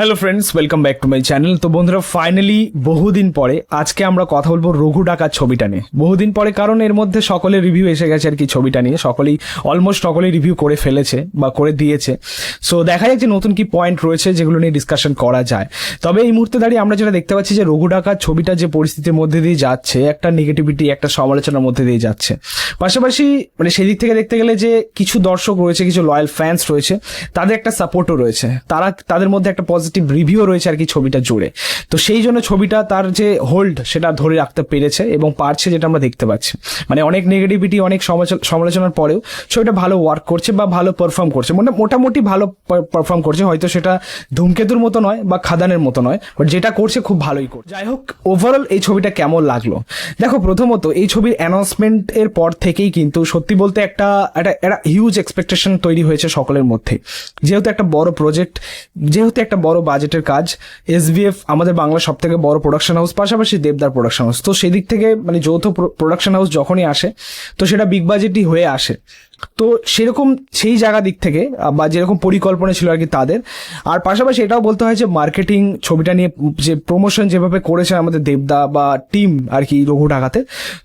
Hello friends welcome back to my channel তো বন্ধুরা finally বহুদিন পরে আজকে আমরা কথা বলব রঘু ডাকার ছবিটা নিয়ে। বহুদিন পরে, কারণ এর মধ্যে সকলের রিভিউ এসে গেছে আর কি ছবিটা নিয়ে। সকলেই অলমোস্ট সকলেই রিভিউ করে ফেলেছে বা করে দিয়েছে। সো দেখা যাক যে নতুন কি পয়েন্ট রয়েছে যেগুলো নিয়ে ডিসকাশন করা যায়। তবে এই মুহূর্তে দাঁড়িয়ে আমরা যেটা দেখতে পাচ্ছি যে রঘু ডাকার ছবিটা যে পরিস্থিতির মধ্যে দিয়ে যাচ্ছে, একটা নেগেটিভিটি একটা সমালোচনার মধ্যে দিয়ে যাচ্ছে। পাশাপাশি মানে সেদিক থেকে দেখতে গেলে যে কিছু দর্শক রয়েছে, কিছু লয়াল ফ্যান্স রয়েছে, তাদের একটা সাপোর্টও রয়েছে। তারা, তাদের মধ্যে একটা পজিটিভ রিভিউ রয়েছে আর কি ছবিটা জুড়ে। তো সেই জন্য ছবিটা তার যে হোল্ড সেটা ধরে রাখতে পেরেছে এবং পারছে যেটা আমরা দেখতে পাচ্ছি। মানে অনেক নেগেটিভিটি অনেক সমালোচ- সমালোচনার পরেও ছবিটা ভালো ওয়ার্ক করছে বা ভালো পারফর্ম করছে। মানে মোটামুটি ভালো পারফর্ম করছে। হয়তো সেটা ধূমকেতুর মতো নয় বা খাদানের মতো নয় বাট যেটা করছে খুব ভালোই করছে। যাই হোক ওভারঅল এই ছবিটা কেমন লাগল? দেখো, প্রথমত এই ছবির অ্যানাউন্সমেন্ট এর পর থেকেই কিন্তু সত্যি বলতে একটা একটা একটা হিউজ এক্সপেকটেশন তৈরি হয়েছে সকলের মধ্যে। যেহেতু একটা বড় প্রজেক্ট যেহেতু একটা বড় বাজেটের কাজ এসবিএফ আমাদের বাংলার সব থেকে বড় প্রোডাকশন হাউস পাশাপাশি দেবদার প্রোডাকশন হাউস তো সেদিক থেকে মানে যৌথ প্রোডাকশন হাউস যখনই আসে, তো সেটা বিগ বাজেটই হয়ে আসে। তো সেরকম সেই জায়গা দিক থেকে বা যেরকম পরিকল্পনা ছিল আর কি তাদের। আর পাশাপাশি এটাও বলতে হয় যে মার্কেটিং ছবিটা নিয়ে, যে প্রমোশন যেভাবে করেছে আমাদের দেবদা বা টিম আর কি রঘু ঢাকাতে,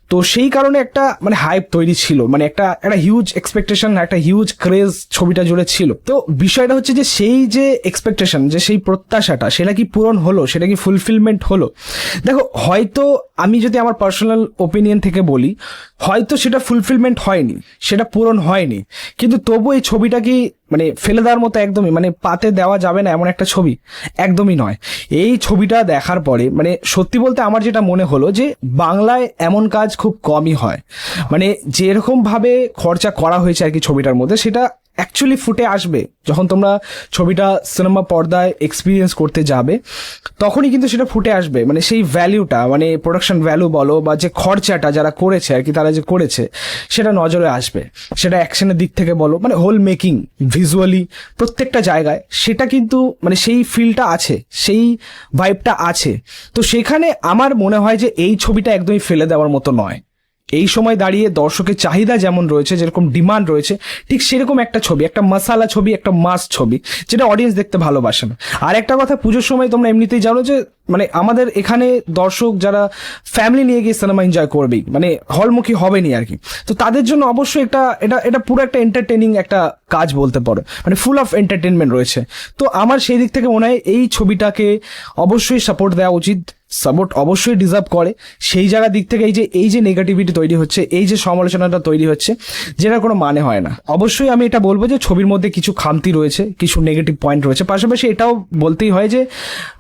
তো সেই কারণে একটা মানে হাইপ তৈরি ছিল। মানে একটা একটা হিউজ এক্সপেকটেশন একটা হিউজ ক্রেজ ছবিটা জুড়ে ছিল। তো বিষয়টা হচ্ছে যে সেই যে এক্সপেকটেশন যে সেই প্রত্যাশাটা, সেটা কি পূরণ হলো? সেটা কি ফুলফিলমেন্ট হলো? দেখো, হয়তো আমি যদি আমার পার্সোনাল ওপিনিয়ন থেকে বলি হয়তো সেটা ফুলফিলমেন্ট হয়নি, সেটা পূরণ হয়নি, কিন্তু তবু এই ছবিটা কি মানে ফেলে দেওয়ার মতো একদমই মানে পাতে দেওয়া যাবে না এমন একটা ছবি? একদমই নয়। এই ছবিটা দেখার পরে মানে সত্যি বলতে আমার যেটা মনে হলো যে বাংলায় এমন কাজ খুব কমই হয়। মানে যেরকমভাবে খরচা করা হয়েছে আর কি ছবিটার মধ্যে, সেটা অ্যাকচুয়ালি ফুটে আসবে, যখন তোমরা ছবিটা সিনেমা পর্দায় এক্সপিরিয়েন্স করতে যাবে, তখনই কিন্তু সেটা ফুটে আসবে। মানে সেই ভ্যালিউটা মানে প্রোডাকশন ভ্যালু বলো বা যে খরচাটা যারা করেছে আর কি, তারা যে করেছে, সেটা নজরে আসবে। সেটা অ্যাকশনের দিক থেকে বলো মানে হোল মেকিং ভিজুয়ালি প্রত্যেকটা জায়গায়, সেটা কিন্তু মানে সেই ফিলটা আছে, সেই ভাইবটা আছে। তো সেখানে আমার মনে হয় যে এই ছবিটা একদমই ফেলে দেওয়ার মতো নয়। এই সময় দাঁড়িয়ে দর্শকের চাহিদা যেমন রয়েছে, যেরকম ডিমান্ড রয়েছে, ঠিক সেরকম একটা ছবি, একটা মশালা ছবি, একটা মাস ছবি, যেটা অডিয়েন্স দেখতে ভালোবাসে না। আর একটা কথা, পুজোর সময় তোমরা এমনিতেই জানো যে মানে আমাদের এখানে দর্শক যারা ফ্যামিলি নিয়ে গিয়ে সিনেমা এনজয় করবেই মানে হলমুখী হবেনি আর কি। তো তাদের জন্য অবশ্যই একটা, এটা এটা পুরো একটা এন্টারটেনিং একটা কাজ বলতে পারো মানে ফুল অফ এন্টারটেনমেন্ট রয়েছে। তো আমার সেই দিক থেকে মনে হয় এই ছবিটাকে অবশ্যই সাপোর্ট দেওয়া উচিত সাপোর্ট অবশ্যই ডিজার্ভ করে। সেই জায়গার দিক থেকে এই যে এই যে নেগেটিভিটি তৈরি হচ্ছে, এই যে সমালোচনাটা তৈরি হচ্ছে, যেটার কোনো মানে হয় না। অবশ্যই আমি এটা বলব যে ছবির মধ্যে কিছু খামতি রয়েছে, কিছু নেগেটিভ পয়েন্ট রয়েছে। পাশাপাশি এটাও বলতেই হয় যে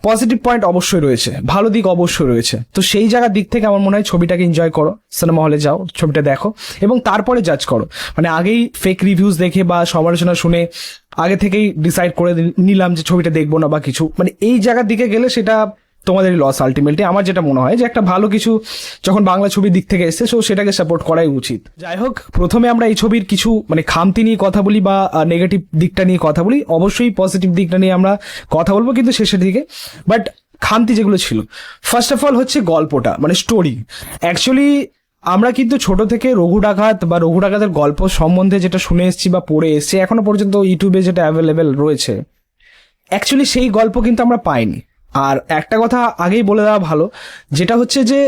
পজিটিভ পয়েন্ট অবশ্যই রয়েছে। ভালো দিক অবশ্যই রয়েছে। তো সেই জায়গার দিক থেকে আমার মনে হয় ছবিটাকে এনজয় করো সিনেমা হলে যাও, ছবিটা দেখো এবং তারপরে জাজ করো। মানে আগেই ফেক রিভিউজ দেখে বা সমালোচনা শুনে আগে থেকেই ডিসাইড করে নিলাম যে ছবিটা দেখব না বা কিছু। মানে এই জায়গার দিকে গেলে সেটা তোমাদেরই লস আলটিমেটলি আমার যেটা মনে হয় যে একটা ভালো কিছু যখন বাংলা ছবির দিক থেকে এসছে সো সেটাকে সাপোর্ট করাই উচিত। যাই হোক, প্রথমে আমরা এই ছবির কিছু মানে খামতি নিয়ে কথা বলি বা নেগেটিভ দিকটা নিয়ে কথা বলি। অবশ্যই পজিটিভ দিকটা নিয়ে আমরা কথা বলব কিন্তু শেষের দিকে। বাট খামতি যেগুলো ছিল। ফার্স্ট অফ অল হচ্ছে গল্পটা মানে স্টোরি অ্যাকচুয়ালি আমরা কিন্তু ছোট থেকে রঘু ডাকাত বা রঘু ডাকাতের গল্প সম্বন্ধে যেটা শুনে এসেছি বা পড়ে এসেছি, এখনও পর্যন্ত ইউটিউবে যেটা অ্যাভেলেবেল রয়েছে। অ্যাকচুয়ালি সেই গল্প কিন্তু আমরা পাইনি। আর একটা কথা আগেই বলে দেওয়া ভালো, যেটা হচ্ছে যে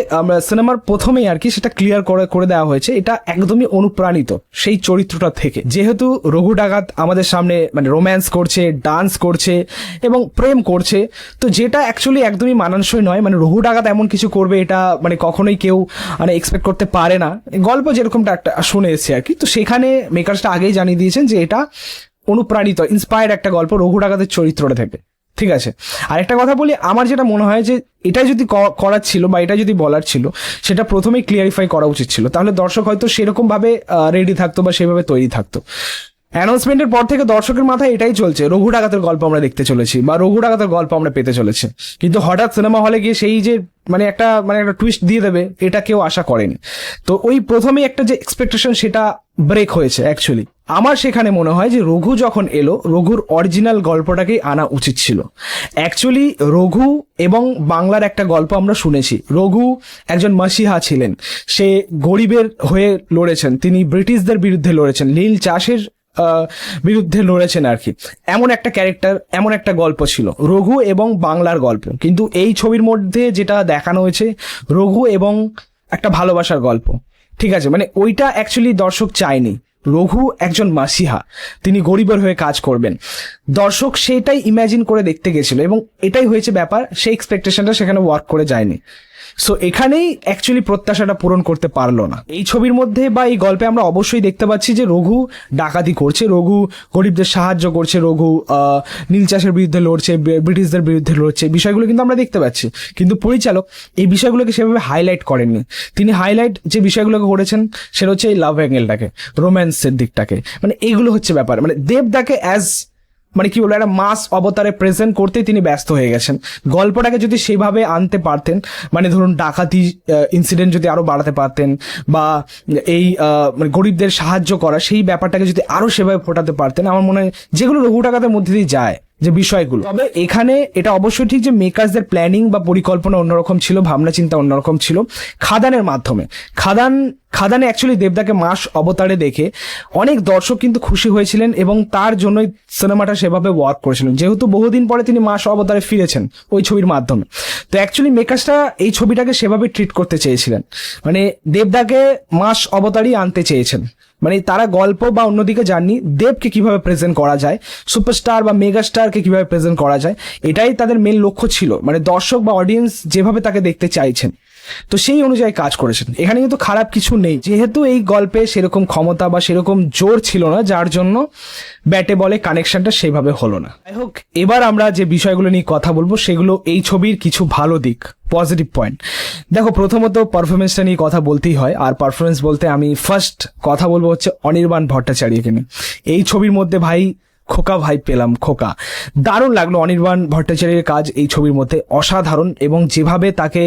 সিনেমার প্রথমেই আর কি সেটা ক্লিয়ার করে করে দেওয়া হয়েছে, এটা একদমই অনুপ্রাণিত সেই চরিত্রটা থেকে। যেহেতু রঘু ডাকাত আমাদের সামনে মানে রোম্যান্স করছে ডান্স করছে এবং প্রেম করছে, তো যেটা অ্যাকচুয়ালি একদমই মানানসই নয়। মানে রঘু ডাকাত এমন কিছু করবে এটা মানে কখনোই কেউ মানে এক্সপেক্ট করতে পারে না। গল্প যেরকমটা একটা শুনে এসেছে আর কি, তো সেখানে মেকার্সটা আগেই জানিয়ে দিয়েছেন যে এটা অনুপ্রাণিত ইন্সপায়ার্ড একটা গল্প রঘু ডাকাতের চরিত্রটা থেকে। ঠিক আছে। আর একটা কথা বলি, আমার যেটা মনে হয় যে এটাই যদি করার ছিল বা এটা যদি বলার ছিল, সেটা প্রথমেই ক্লিয়ারিফাই করা উচিত ছিল। তাহলে দর্শক হয়তো সেরকম ভাবে রেডি থাকতো বা সেভাবে তৈরি থাকতো। অ্যানাউন্সমেন্টের পর থেকে দর্শকের মাথায় এটাই চলছে, রঘু ডাকাতের গল্প আমরা দেখতে চলেছি বা রঘু ডাকাতের গল্প আমরা পেতে চলেছে। কিন্তু হঠাৎ সিনেমা হলে গিয়ে সেই যে মানে একটা মানে একটা টুইস্ট দিয়ে দেবে, এটা কেউ আশা করেনি। তো ওই প্রথমেই একটা যে এক্সপেকটেশন সেটা ব্রেক হয়েছে অ্যাকচুয়ালি আমার সেখানে মনে হয় যে রঘু যখন এলো, রঘুর অরিজিনাল গল্পটাকেই আনা উচিত ছিল। অ্যাকচুয়ালি রঘু এবং বাংলার একটা গল্প আমরা শুনেছি। রঘু একজন মাসিহা ছিলেন। সে গরিবের হয়ে লড়েছেন। তিনি ব্রিটিশদের বিরুদ্ধে লড়েছেন। নীল চাষের বিরুদ্ধে লড়েছেন আর কি। এমন একটা ক্যারেক্টার এমন একটা গল্প ছিল। রঘু এবং বাংলার গল্প। কিন্তু এই ছবির মধ্যে যেটা দেখানো হয়েছে, রঘু এবং একটা ভালোবাসার গল্প। ঠিক আছে? মানে ওইটা অ্যাকচুয়ালি দর্শক চায়নি। রঘু একজন মাসিহা। তিনি গরিবের হয়ে কাজ করবেন। দর্শক সেটাই ইম্যাজিন করে দেখতে গেছিল এবং এটাই হয়েছে ব্যাপার, সেই এক্সপেকটেশনটা সেখানে ওয়ার্ক করে যায়নি। সো এখানেই অ্যাকচুয়ালি প্রত্যাশাটা পূরণ করতে পারল না। এই ছবির মধ্যে বা এই গল্পে আমরা অবশ্যই দেখতে পাচ্ছি যে রঘু ডাকাতি করছে। রঘু গরিবদের সাহায্য করছে, রঘু নীল চাষের বিরুদ্ধে লড়ছে ব্রিটিশদের বিরুদ্ধে লড়ছে বিষয়গুলো কিন্তু আমরা দেখতে পাচ্ছি। কিন্তু পরিচালক এই বিষয়গুলোকে সেভাবে হাইলাইট করেননি। তিনি হাইলাইট যে বিষয়গুলোকে করেছেন, সেটা হচ্ছে এই লাভ অ্যাঙ্গেলটাকে রোম্যান্সের দিকটাকে। মানে এইগুলো হচ্ছে ব্যাপার। মানে দেবদাকে অ্যাজ মানে কি বলব, একটা মাস অবতারে প্রেজেন্ট করতেই তিনি ব্যস্ত হয়ে গেছেন। গল্পটাকে যদি সেভাবে আনতে পারতেন মানে ধরুন ডাকাতি ইনসিডেন্ট যদি আরও বাড়াতে পারতেন, বা এই মানে গরিবদের সাহায্য করা, সেই ব্যাপারটাকে যদি আরও সেভাবে ফোটাতে পারতেন, আমার মনে হয় যেগুলো রঘু টাকাতে মধ্যে দিয়ে যায় যে বিষয়গুলো। তবে এখানে এটা অবশ্যই ঠিক যে মেকার্সদের প্ল্যানিং বা পরিকল্পনা অন্যরকম ছিল ভাবনা চিন্তা অন্যরকম ছিল খাদানের মাধ্যমে। খাদান, খাদানে অ্যাকচুয়ালি দেবদাকে মাস অবতারে দেখে অনেক দর্শক কিন্তু খুশি হয়েছিলেন এবং তার জন্যই সিনেমাটা সেভাবে ওয়ার্ক করেছিলেন। যেহেতু বহুদিন পরে তিনি মাস অবতারে ফিরেছেন ওই ছবির মাধ্যমে। তো অ্যাকচুয়ালি মেকার্সরা এই ছবিটাকে সেভাবে ট্রিট করতে চেয়েছিলেন। মানে দেবদাকে মাস অবতারই আনতে চেয়েছেন। মানে তারা গল্প বা অন্যদিকে জাননি দেবকে কীভাবে প্রেজেন্ট করা যায় সুপারস্টার বা মেগা স্টারকে কীভাবে প্রেজেন্ট করা যায়, এটাই তাদের মেন লক্ষ্য ছিল। মানে দর্শক বা অডিয়েন্স যেভাবে তাকে দেখতে চাইছেন। তো সেই অনুযায়ী কাজ করেছেন। এখানে কিন্তু খারাপ কিছু নেই। যেহেতু এই গল্পে সেরকম ক্ষমতা বা সেরকম জোর ছিল না, যার জন্য ব্যাটে বলে কানেকশনটা সেভাবে হলো না। যাই হোক, এবার আমরা যে বিষয়গুলো নিয়ে কথা বলব, সেগুলো এই ছবির কিছু ভালো দিক পজিটিভ পয়েন্ট দেখো, প্রথমত পারফরমেন্সটা নিয়ে কথা বলতেই হয়। আর পারফরমেন্স বলতে আমি ফার্স্ট কথা বলব হচ্ছে অনির্বাণ ভট্টাচার্যকে নিয়ে। এই ছবির মধ্যে ভাই খোকা ভাই পেলাম, খোকা। দারুণ লাগল অনির্বাণ ভট্টাচার্যের কাজ এই ছবির মধ্যে। অসাধারণ এবং যেভাবে তাকে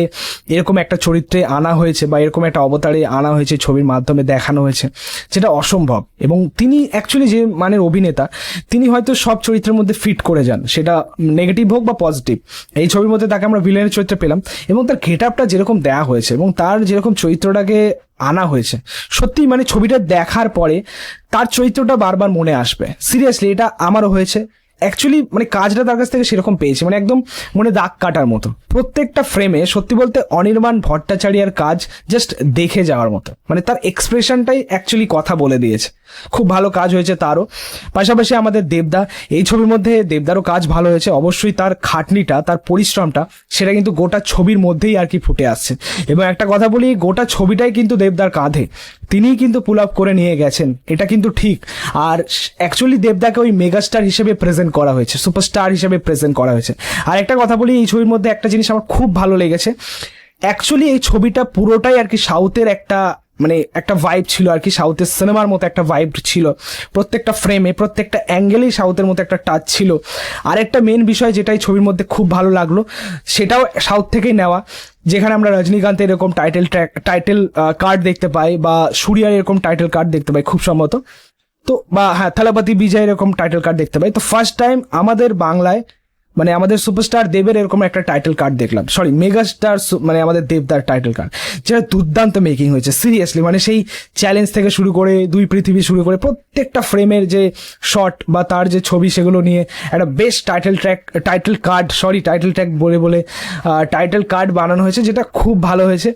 এরকম একটা চরিত্রে আনা হয়েছে বা এরকম একটা অবতারে আনা হয়েছে ছবির মাধ্যমে দেখানো হয়েছে, যেটা অসম্ভব। এবং তিনি অ্যাকচুয়ালি যে মানের অভিনেতা, তিনি হয়তো সব চরিত্রের মধ্যে ফিট করে যান, সেটা নেগেটিভ হোক বা পজিটিভ এই ছবির মধ্যে তাকে আমরা ভিলেনের চরিত্রে পেলাম এবং তার গেট যেরকম দেয়া হয়েছে এবং তার যেরকম চরিত্রটাকে আনা হয়েছে। সত্যি মানে ছবিটা দেখার পরে তার চরিত্রটা বারবার মনে আসবে। সিরিয়াসলি এটা আমারও হয়েছে। অ্যাকচুয়ালি মানে কাজটা তার কাছ থেকে সেরকম পেয়েছে। মানে একদম মনে দাগ কাটার মতো। প্রত্যেকটা ফ্রেমে সত্যি বলতে অনির্বাণ ভট্টাচার্যার কাজ জাস্ট দেখে যাওয়ার মতো। মানে তার এক্সপ্রেশনটাই অ্যাকচুয়ালি কথা বলে দিয়েছে। খুব ভালো কাজ হয়েছে তারও। পাশাপাশি আমাদের দেবদা, এই ছবির মধ্যে দেবদারও কাজ ভালো হয়েছে। অবশ্যই তার খাটনিটা, তার পরিশ্রমটা, সেটা কিন্তু গোটা ছবির মধ্যেই আর কি ফুটে আসছে। এবং একটা কথা বলি, গোটা ছবিটাই কিন্তু দেবদার কাঁধে। তিনিই কিন্তু পুল আপ করে নিয়ে গেছেন, এটা কিন্তু ঠিক। আর অ্যাকচুয়ালি দেবদাকে ওই মেগাস্টার হিসেবে প্রেজেন্ট করা হয়েছে সুপারস্টার হিসেবে প্রেজেন্ট করা হয়েছে। আর একটা কথা বলি, এই ছবির মধ্যে একটা জিনিস আমার খুব ভালো লেগেছে। অ্যাকচুয়ালি এই ছবিটা পুরোটাই আর কি সাউথের একটা মানে একটা ভাইব ছিল আর কি সাউথের সিনেমার মতো একটা ভাইব ছিল। প্রত্যেকটা ফ্রেমে প্রত্যেকটা অ্যাঙ্গেলেই সাউথের মতো একটা টাচ ছিল। আর একটা মেন বিষয় যেটাই ছবির মধ্যে খুব ভালো লাগল, সেটাও সাউথ থেকেই নেওয়া। যেখানে আমরা রজনীকান্তের এরকম টাইটেল ট্র্যাক টাইটেল কার্ড দেখতে পাই বা সুরিয়ার এরকম টাইটেল কার্ড দেখতে পাই খুব সম্ভবত। তো বা হ্যাঁ থালাপতি বিজয় এরকম টাইটেল কার্ড দেখতে পাই। তো ফার্স্ট টাইম আমাদের বাংলায় মানে আমাদের সুপারস্টার দেবের এরকম একটা টাইটেল কার্ড দেখলাম। সরি মেগা স্টার মানে আমাদের দেবদার টাইটেল কার্ড যেটা দুর্দান্ত মেকিং হয়েছে সিরিয়াসলি মানে সেই চ্যালেঞ্জ থেকে শুরু করে, দুই পৃথিবী শুরু করে, প্রত্যেকটা ফ্রেমের যে শট বা তার যে ছবি সেগুলো নিয়ে একটা best title track title card sorry title track বলে বলে টাইটেল কার্ড বানানো হয়েছে, যেটা খুব ভালো হয়েছে।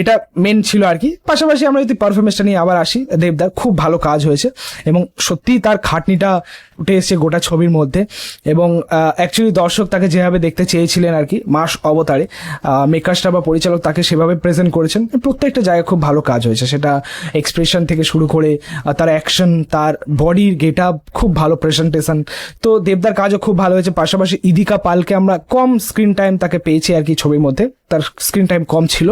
এটা মেন ছিল আর কি। পাশাপাশি আমরা যদি পারফরমেন্সটা নিয়ে আবার আসি, দেবদার খুব ভালো কাজ হয়েছে এবং সত্যিই তার খাটনিটা উঠে এসেছে গোটা ছবির মধ্যে এবং অ্যাকচুয়ালি দর্শক তাকে যেভাবে দেখতে চেয়েছিলেন আর কি, মাস অবতারে মেকার্সটা বা পরিচালক তাকে সেভাবে প্রেজেন্ট করেছেন। প্রত্যেকটা জায়গায় খুব ভালো কাজ হয়েছে। সেটা এক্সপ্রেশন থেকে শুরু করে তার অ্যাকশন তার বডির গেট আপ খুব ভালো প্রেজেন্টেশন তো দেবদার কাজও খুব ভালো হয়েছে। পাশাপাশি ইদিকা পালকে আমরা কম স্ক্রিন টাইম তাকে পেয়েছি আর কি ছবির মধ্যে। তার স্ক্রিন টাইম কম ছিল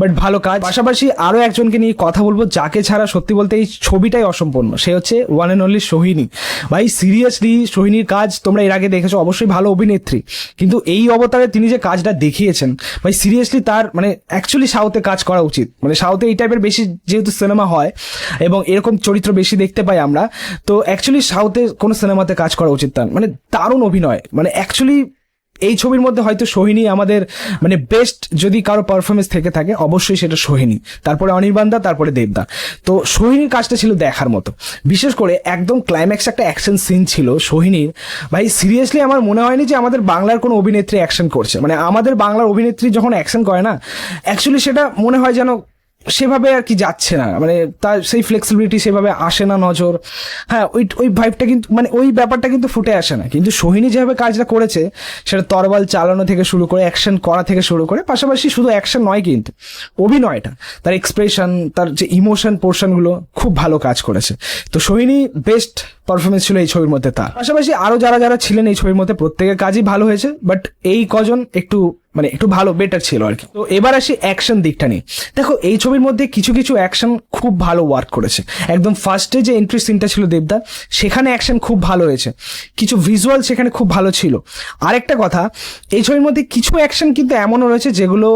বাট ভালো কাজ। পাশাপাশি আরও একজনকে নিয়ে কথা বলব, যাকে ছাড়া সত্যি বলতে এই ছবিটাই অসম্পূর্ণ। সে হচ্ছে ওয়ান অ্যান্ড অনলি সোহিনী। ভাই সিরিয়াসলি সোহিনীর কাজ তোমরা এর আগে দেখেছ, অবশ্যই ভালো অভিনেত্রী। কিন্তু এই অবতারে তিনি যে কাজটা দেখিয়েছেন, ভাই সিরিয়াসলি তার মানে অ্যাকচুয়ালি সাউথে কাজ করা উচিত। মানে সাউথে এই টাইপের বেশি যেহেতু সিনেমা হয় এবং এরকম চরিত্র বেশি দেখতে পাই আমরা, তো অ্যাকচুয়ালি সাউথে কোনো সিনেমাতে কাজ করা উচিত তার। মানে দারুণ অভিনয়। মানে অ্যাকচুয়ালি এই ছবির মধ্যে হয়তো সোহিনী আমাদের মানে বেস্ট যদি কারও পারফরমেন্স থেকে থাকে, অবশ্যই সেটা সোহিনী। তারপরে অনির্বাণদা তারপরে দেবদা। তো সোহিনীর কাজটা ছিল দেখার মতো। বিশেষ করে একদম ক্লাইম্যাক্স একটা অ্যাকশন সিন ছিল সোহিনীর। ভাই সিরিয়াসলি আমার মনে হয়নি যে আমাদের বাংলার কোনো অভিনেত্রী অ্যাকশন করছে। মানে আমাদের বাংলার অভিনেত্রী যখন অ্যাকশন করে না অ্যাকচুয়ালি সেটা মনে হয় যেন সেভাবে আর কি যাচ্ছে না। মানে তার সেই ফ্লেক্সিবিলিটি সেভাবে আসে না নজর। হ্যাঁ ওই ওই ভাইবটা কিন্তু মানে ওই ব্যাপারটা কিন্তু ফুটে আসে না। কিন্তু সোহিনী যেভাবে কাজটা করেছে, সেটা তরবাল চালানো থেকে শুরু করে অ্যাকশন করা থেকে শুরু করে, পাশাপাশি শুধু অ্যাকশন নয় কিন্তু, অভিনয়টা, তার এক্সপ্রেশন তার যে ইমোশন পোর্শনগুলো খুব ভালো কাজ করেছে। তো সোহিনী বেস্ট পারফরমেন্স ছিল এই ছবির মধ্যে তার। পাশাপাশি আরও যারা যারা ছিলেন এই ছবির মধ্যে, প্রত্যেকের কাজই ভালো হয়েছে বাট এই কজন একটু মানে একটু ভালো বেটার ছিল আর কি। তো এবার আসি অ্যাকশন দিকটা নিয়ে। দেখো, এই ছবির মধ্যে কিছু কিছু অ্যাকশন খুব ভালো ওয়ার্ক করেছে। একদম ফার্স্টে যে এন্ট্রি সিনটা ছিল দেবদা, সেখানে অ্যাকশন খুব ভালো হয়েছে। কিছু ভিজুয়াল সেখানে খুব ভালো ছিল। আরেকটা কথা, এই ছবির মধ্যে কিছু অ্যাকশন কিন্তু এমনও রয়েছে যেগুলো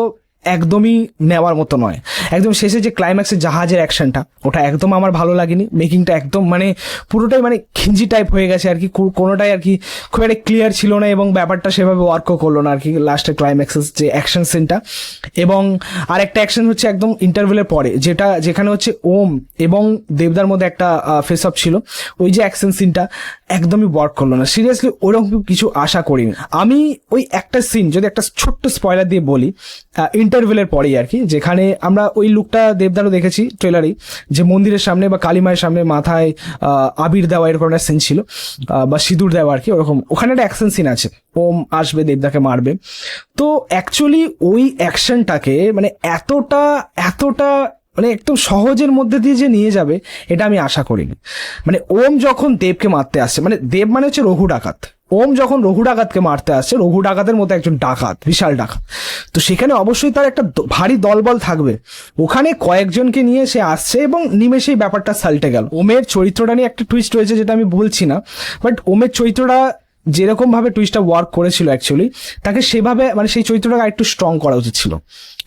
একদমই নেওয়ার মতো নয়। একদম শেষে যে ক্লাইম্যাক্সের জাহাজের অ্যাকশনটা ওটা একদম আমার ভালো লাগেনি। মেকিংটা একদম মানে পুরোটাই মানে খিঞ্জি টাইপ হয়ে গেছে আর কি। কোনোটাই আর কি খুব একটা ক্লিয়ার ছিল না এবং ব্যাপারটা সেভাবে ওয়ার্কও করল না আর কি লাস্টের ক্লাইম্যাক্সের যে অ্যাকশন সিনটা এবং আরেকটা অ্যাকশন হচ্ছে একদম ইন্টারভেলের পরে, যেটা যেখানে হচ্ছে ওম এবং দেবদার মধ্যে একটা ফেস অফ ছিল। ওই যে অ্যাকশন সিনটা একদমই ওয়ার্ক করল না। সিরিয়াসলি ওরকম কিছু আশা করিনি। আমি ওই একটা সিন যদি একটা ছোট্ট স্পয়লার দিয়ে বলি ইন্টারভেলের পরেই আর কি, যেখানে আমরা ওই লুকটা দেবদারও দেখেছি ট্রেলারেই যে মন্দিরের সামনে বা কালীমায়ের সামনে মাথায় আবির দেওয়া এরকম একটা সিন ছিল বা সিঁদুর দেওয়া আর কি, ওরকম। ওখানে একটা অ্যাকশন সিন আছে, ওম আসবে, দেবদাকে মারবে। তো অ্যাকচুয়ালি ওই অ্যাকশনটাকে মানে এতটা এতটা মানে একদম সহজের মধ্যে দিয়ে যে নিয়ে যাবে, এটা আমি আশা করিনি। মানে ওম যখন দেবকে মারতে আসছে মানে দেব মানে হচ্ছে রঘু ডাকাত। ওম যখন রঘু ডাকাতকে মারতে আসছে রঘু ডাকাতের মতো একজন ডাকাত, বিশাল ডাকাত। তো সেখানে অবশ্যই তার একটা ভারী দলবল থাকবে। ওখানে কয়েকজনকে নিয়ে সে আসছে এবং নিমেষেই ব্যাপারটা সাল্টে গেল। ওমের চরিত্রটা নিয়ে একটা টুইস্ট রয়েছে যেটা আমি বলছি না বাট ওমের চরিত্রটা যেরকম ভাবে টুইস্টটা ওয়ার্ক করেছিল অ্যাকচুয়ালি তাকে সেভাবে মানে সেই চরিত্রটাকে একটু স্ট্রং করা উচিত ছিল।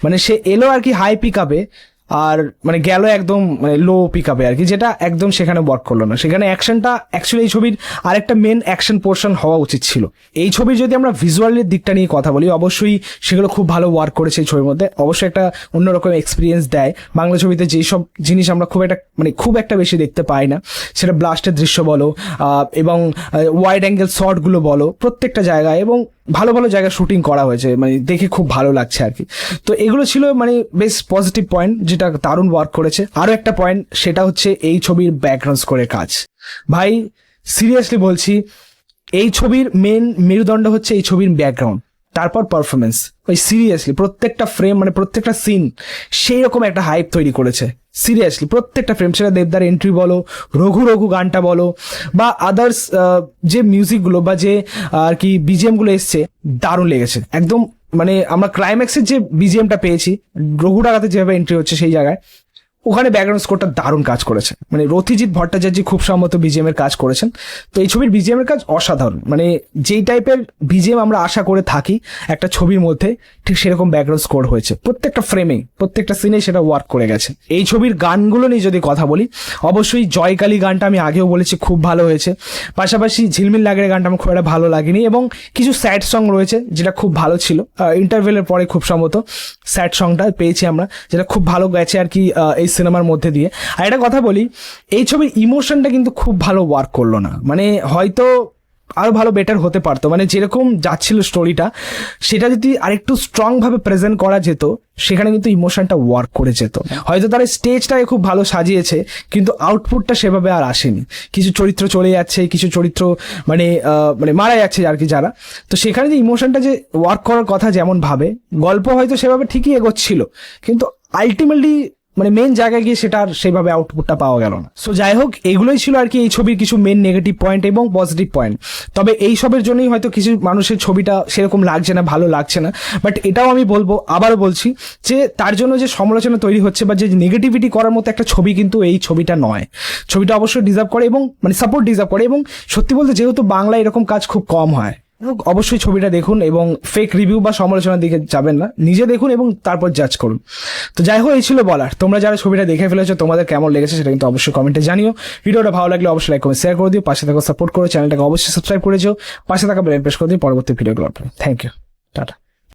মানে সে এলো আর কি হাই পিক আপে আর মানে গেল একদম মানে লো পিক আপে আর কি, যেটা একদম সেখানে ওয়ার্ক করল না। সেখানে অ্যাকশনটা অ্যাকচুয়ালি এই ছবির আরেকটা মেন অ্যাকশন পোর্শন হওয়া উচিত ছিল। এই ছবির যদি আমরা ভিজুয়ালের দিকটা নিয়ে কথা বলি, অবশ্যই সেগুলো খুব ভালো ওয়ার্ক করেছে এই ছবির মধ্যে। অবশ্যই একটা অন্যরকম এক্সপিরিয়েন্স দেয়। বাংলা ছবিতে যেই সব জিনিস আমরা খুব একটা মানে খুব একটা বেশি দেখতে পাই না, সেটা ব্লাস্টের দৃশ্য বলো এবং ওয়াইড অ্যাঙ্গেল শটগুলো বলো, প্রত্যেকটা জায়গায় এবং ভালো ভালো জায়গায় শুটিং করা হয়েছে মানে দেখে খুব ভালো লাগছে আর কি। তো এগুলো ছিল মানে বেশ পজিটিভ পয়েন্ট যেটা দারুণ ওয়ার্ক করেছে। আরও একটা পয়েন্ট সেটা হচ্ছে এই ছবির ব্যাকগ্রাউন্ড করে কাজ। ভাই সিরিয়াসলি বলছি, এই ছবির মেন মেরুদণ্ড হচ্ছে এই ছবির ব্যাকগ্রাউন্ড তারপর পারফরমেন্স ওই সিরিয়াসলি প্রত্যেকটা ফ্রেম মানে প্রত্যেকটা সিন সেই রকম একটা হাইপ তৈরি করেছে। সিরিয়াসলি প্রত্যেকটা ফ্রেম সেটা দেবদার এন্ট্রি বলো, রঘু রঘু গানটা বলো, বা আদার্স যে মিউজিকগুলো বা যে, আর কি বিজিএমগুলো এসছে, দারুণ লেগেছে। একদম মানে আমরা ক্লাইম্যাক্সের যে বিজিএমটা পেয়েছি, রঘু ডাকাতে যেভাবে এন্ট্রি হচ্ছে সেই জায়গায় ওখানে ব্যাকগ্রাউন্ড স্কোরটা দারুণ কাজ করেছে। মানে রথিজিৎ ভট্টাচার্য খুব সম্মত বিজিএম এর কাজ করেছেন। তো এই ছবির বিজিএম এর কাজ অসাধারণ। মানে যেই টাইপের বিজিএম আমরা আশা করে থাকি, একটা ছবির মধ্যে ঠিক সেরকম ব্যাকগ্রাউন্ড স্কোর হয়েছে। প্রত্যেকটা ফ্রেমে প্রত্যেকটা সিনে সেটা ওয়ার্ক করে গেছে। এই ছবির গানগুলো নিয়ে যদি কথা বলি, অবশ্যই জয়কালী গানটা আমি আগেও বলেছি, খুব ভালো হয়েছে। পাশাপাশি ঝিলমিল লাগের গানটা আমার খুব একটা ভালো লাগেনি এবং কিছু স্যাড সং রয়েছে যেটা খুব ভালো ছিল। ইন্টারভেলের পরে খুব সম্ভবত স্যাড সংটা পেয়েছি আমরা, যেটা খুব ভালো গেছে আর কি এই সিনেমার মধ্যে দিয়ে। আর একটা কথা বলি, এই ছবির ইমোশনটা কিন্তু খুব ভালো ওয়ার্ক করল না। মানে হয়তো আরও ভালো বেটার হতে পারতো। মানে যেরকম যাচ্ছিল স্টোরিটা সেটা যদি আরেকটু স্ট্রংভাবে প্রেজেন্ট করা যেত, সেখানে কিন্তু ইমোশনটা ওয়ার্ক করে যেত। হয়তো তারা স্টেজটাকে খুব ভালো সাজিয়েছে, কিন্তু আউটপুটটা সেভাবে আর আসেনি। কিছু চরিত্র চলে যাচ্ছে, কিছু চরিত্র মানে মানে মারা যাচ্ছে আর কি যারা। তো সেখানে যে ইমোশনটা যে ওয়ার্ক করার কথা যেমন ভাবে, গল্প হয়তো সেভাবে ঠিকই এগোচ্ছিল, কিন্তু আলটিমেটলি মানে মেন জায়গায় গিয়ে সেটা আর সেভাবে আউটপুটটা পাওয়া গেল না। সো যাই হোক এগুলোই ছিল আর কি এই ছবির কিছু মেন নেগেটিভ পয়েন্ট এবং পজিটিভ পয়েন্ট তবে এই সবের জন্যই হয়তো কিছু মানুষের ছবিটা সেরকম লাগছে না, ভালো লাগছে না। বাট এটাও আমি বলব, আবারও বলছি যে তার জন্য যে সমালোচনা তৈরি হচ্ছে বা যে নেগেটিভিটি করার মতো একটা ছবি কিন্তু এই ছবিটা নয়। ছবিটা অবশ্যই ডিজার্ভ করে এবং মানে সাপোর্ট ডিজার্ভ করে এবং সত্যি বলতে যেহেতু বাংলায় এরকম কাজ খুব কম হয় হোক, অবশ্যই ছবিটা দেখুন এবং ফেক রিভিউ বা সমালোচনার দিকে যাবেন না। নিজে দেখুন এবং তারপর জাজ করুন। তো যাই হোক এই ছিল বলার। তোমরা যারা ছবিটা দেখে ফেলেছো তোমাদের কেমন লেগেছে সেটা কিন্তু অবশ্যই কমেন্টে জানিও। ভিডিওটা ভালো লাগলে অবশ্যই লাইক কমেন্ট শেয়ার করে দিও। পাশে থাকা সাপোর্ট করো চ্যানেলটাকে অবশ্যই সাবস্ক্রাইব করেছ পাশে থাকা বেল প্রেস করে দিও। পরবর্তী ভিডিওগুলো থ্যাংক ইউ টাটা